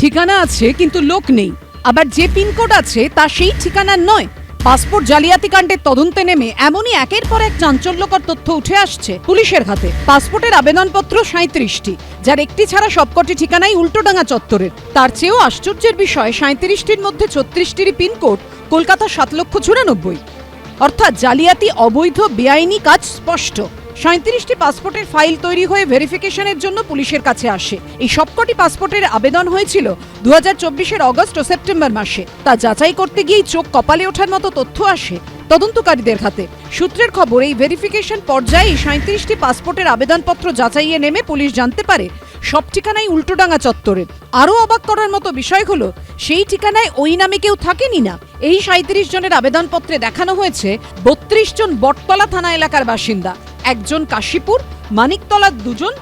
ঠিকানা আছে, কিন্তু লোক নেই। আবার যে পিনকোড আছে, তা সেই ঠিকানার নয়। পাসপোর্ট জালিয়াতি কাণ্ডের তদন্তে নেমে এমনই একের পর এক চাঞ্চল্যকর তথ্য উঠে আসছে পুলিশের হাতে। পাসপোর্টের আবেদনপত্র সাঁত্রিশটি যার একটি ছাড়া সবকটি ঠিকানাই উল্টোডাঙ্গা চত্বরের। তার চেয়েও আশ্চর্যের বিষয় সাঁত্রিশটির মধ্যে ছত্রিশটিরই পিনকোড কলকাতা সাত লক্ষ চুরানব্বই। অর্থাৎ জালিয়াতি, অবৈধ, বেআইনি কাজ স্পষ্ট। সাঁত্রিশটি পাসপোর্টের ফাইল তৈরি হয়ে ভেরিফিকেশনের জন্য পুলিশের কাছে আসে। এই সবকটি পাসপোর্টের আবেদন হয়েছিল দু হাজার অগস্ট ও সেপ্টেম্বর মাসে। তা যাচাই করতে গিয়েই চোখ কপালে ওঠার মতো তথ্য আসে তদন্তকারীদের হাতে। সূত্রের খবর, এই ভেরিফিকেশন পর্যায়ে সাঁত্রিশটি পাসপোর্টের আবেদনপত্র যাচাইয়ে নেমে পুলিশ জানতে পারে, সব ঠিকানাই উল্টোডাঙ্গা চত্বরের আরও অবাক করার মতো বিষয় হলো, সেই ঠিকানায় ওই নামে কেউ থাকেনি না। এই সাঁত্রিশ জনের আবেদনপত্রে দেখানো হয়েছে, বত্রিশ জন বটতলা থানা এলাকার বাসিন্দা। একজন কাশীপুর, মানিকতলার দুজন,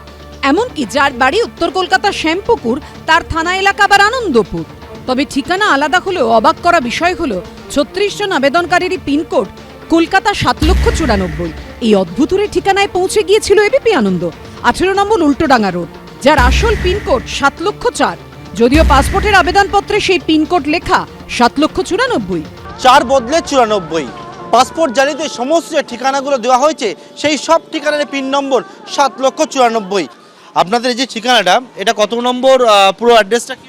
এমনকি যার বাড়ি উত্তর কলকাতা শ্যামপুকুর, তার থানা এলাকা আবার আনন্দপুর। তবে ঠিকানা আলাদা হলেও অবাক করা বিষয় হল, ছত্রিশ জন আবেদনকারীরই পিনকোড, কলকাতা সাত লক্ষ চুরানব্বই। এই অদ্ভুতুরের ঠিকানায় পৌঁছে গিয়েছিল এবিপি আনন্দ। আঠেরো নম্বর উল্টোডাঙ্গা রোড, যার আসল পিনকোড সাত লক্ষ চার। যদিও পাসপোর্টের আবেদনপত্রে সেই পিনকোড লেখা সাত লক্ষ চুরানব্বই। চার বদলে চুরানব্বই। পাসপোর্ট জালিতে সমস্ত যে ঠিকানাগুলো দেওয়া হয়েছে সেই সব ঠিকানার পিন নম্বর সাত লক্ষ চুরানব্বই। আপনাদের এই যে ঠিকানাটা এটা কত নম্বর পুরো অ্যাড্রেসটা কি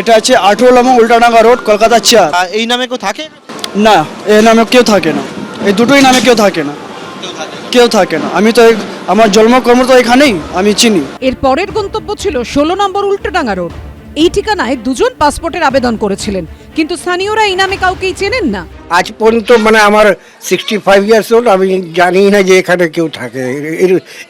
এটা? আছে আঠেরো নম্বর উল্টাডাঙ্গা রোড কলকাতা চার এই নামে কেউ থাকে? না এ নামে কেউ থাকে না। এই দুটোই নামে কেউ থাকে না। কেউ থাকে না। আমি তো আমার জন্মকর্ম তো এখানেই আমি চিনি। এর পরের গন্তব্য ছিল ষোলো নম্বর উল্টোডাঙ্গা রোড। এই ঠিকানায় দুজন পাসপোর্টের আবেদন করেছিলেন। কিন্তু স্থানীয়রা এই নামে কাউকেই চেনেন না। আজ পর্যন্ত মানে আমার সিক্সটি ফাইভ ইয়ার্স ওল্ড আমি জানি না যে এখানে কেউ থাকে।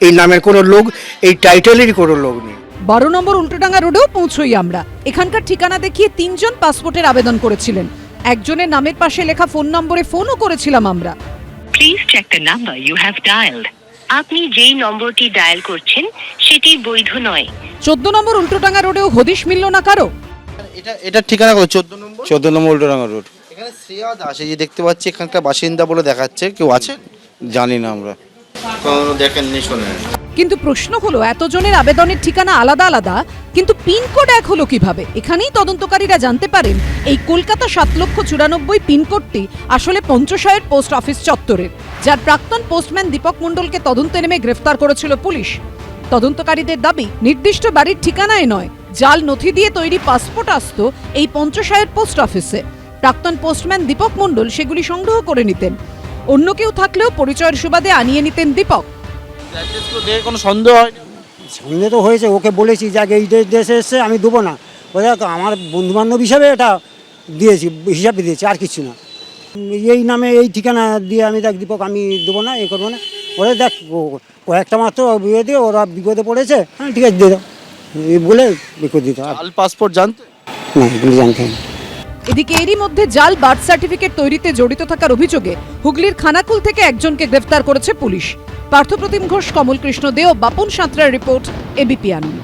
এই নামের কোনো লোক এই টাইটেলেরই কোনো লোক নেই। বারো নম্বর উল্টোডাঙ্গা রোডেও পৌঁছই আমরা। এখানকার ঠিকানা দেখিয়ে তিনজন পাসপোর্টের আবেদন করেছিলেন। একজনের নামের পাশে লেখা ফোন নম্বরে ফোনও করেছিলাম আমরা। Please check the number you have dialled আপনি যেই নম্বরটি ডায়াল করছেন সেটি বৈধ নয়। চোদ্দ নম্বর উল্টোডাঙ্গা রোডেও হদিশ মিলল না কারও? এটা এটা ঠিকানা কত চোদ্দ নম্বর? চোদ্দ নম্বর উল্টোডাঙ্গা রোড এখানে শ্রেয়া দাস এই যে দেখতে পাচ্ছি এখানকার বাসিন্দা বলে দেখাচ্ছে কেউ আছে? জানি না আমরা। কখনো দেখেননি শোনেন। কিন্তু প্রশ্ন হলো এতজনের আবেদনের ঠিকানা আলাদা আলাদা কিন্তু পিনকোড এক হলো কীভাবে? এখানেই তদন্তকারীরা জানতে পারেন এই কলকাতা সাত লক্ষ চুরানব্বই পিনকোডটি আসলে পঞ্চশয়ের পোস্ট অফিস চত্বরের যার প্রাক্তন পোস্টম্যান দীপক মণ্ডলকে তদন্তে নেমে গ্রেফতার করেছিল পুলিশ। তদন্তকারীদের দাবি নির্দিষ্ট বাড়ির ঠিকানায় নয় জাল নথি দিয়ে তৈরি পাসপোর্ট আসতো এই পঞ্চশয়ের পোস্ট অফিসে। প্রাক্তন পোস্টম্যান দীপক মণ্ডল সেগুলি সংগ্রহ করে নিতেন। অন্য কেউ থাকলেও পরিচয়ের সুবাদে আনিয়ে নিতেন দীপক। কোনো সন্দেহ না? তো হয়েছে, ওকে বলেছি যাকে এই দে- দেশে এসছে আমি দেবো না। বলে দেখ, আমার বন্ধু বান্ধব হিসাবে এটা দিয়েছি, হিসাবে দিয়েছি, আর কিছু না। এই নামে এই ঠিকানা দিয়ে আমি দেখ দীপক, আমি দেবো না, এ করব না। ওরা দেখ কয়েকটা মাত্র বিয়ে দিয়ে ওরা বিপদে পড়েছে। হ্যাঁ ঠিক আছে, দিয়ে দাও। এই বলে দিতে জাল পাসপোর্ট জানতে? না এগুলো জানতে এদিকে এরই মধ্যে জাল বার্থ সার্টিফিকেট তৈরিতে জড়িত থাকার অভিযোগে হুগলির খানাকুল থেকে একজনকে গ্রেফতার করেছে পুলিশ। পার্থপ্রতিম ঘোষ কমল কৃষ্ণ দে ও বাপন সাঁতরার রিপোর্ট এবিপি আনন্দ।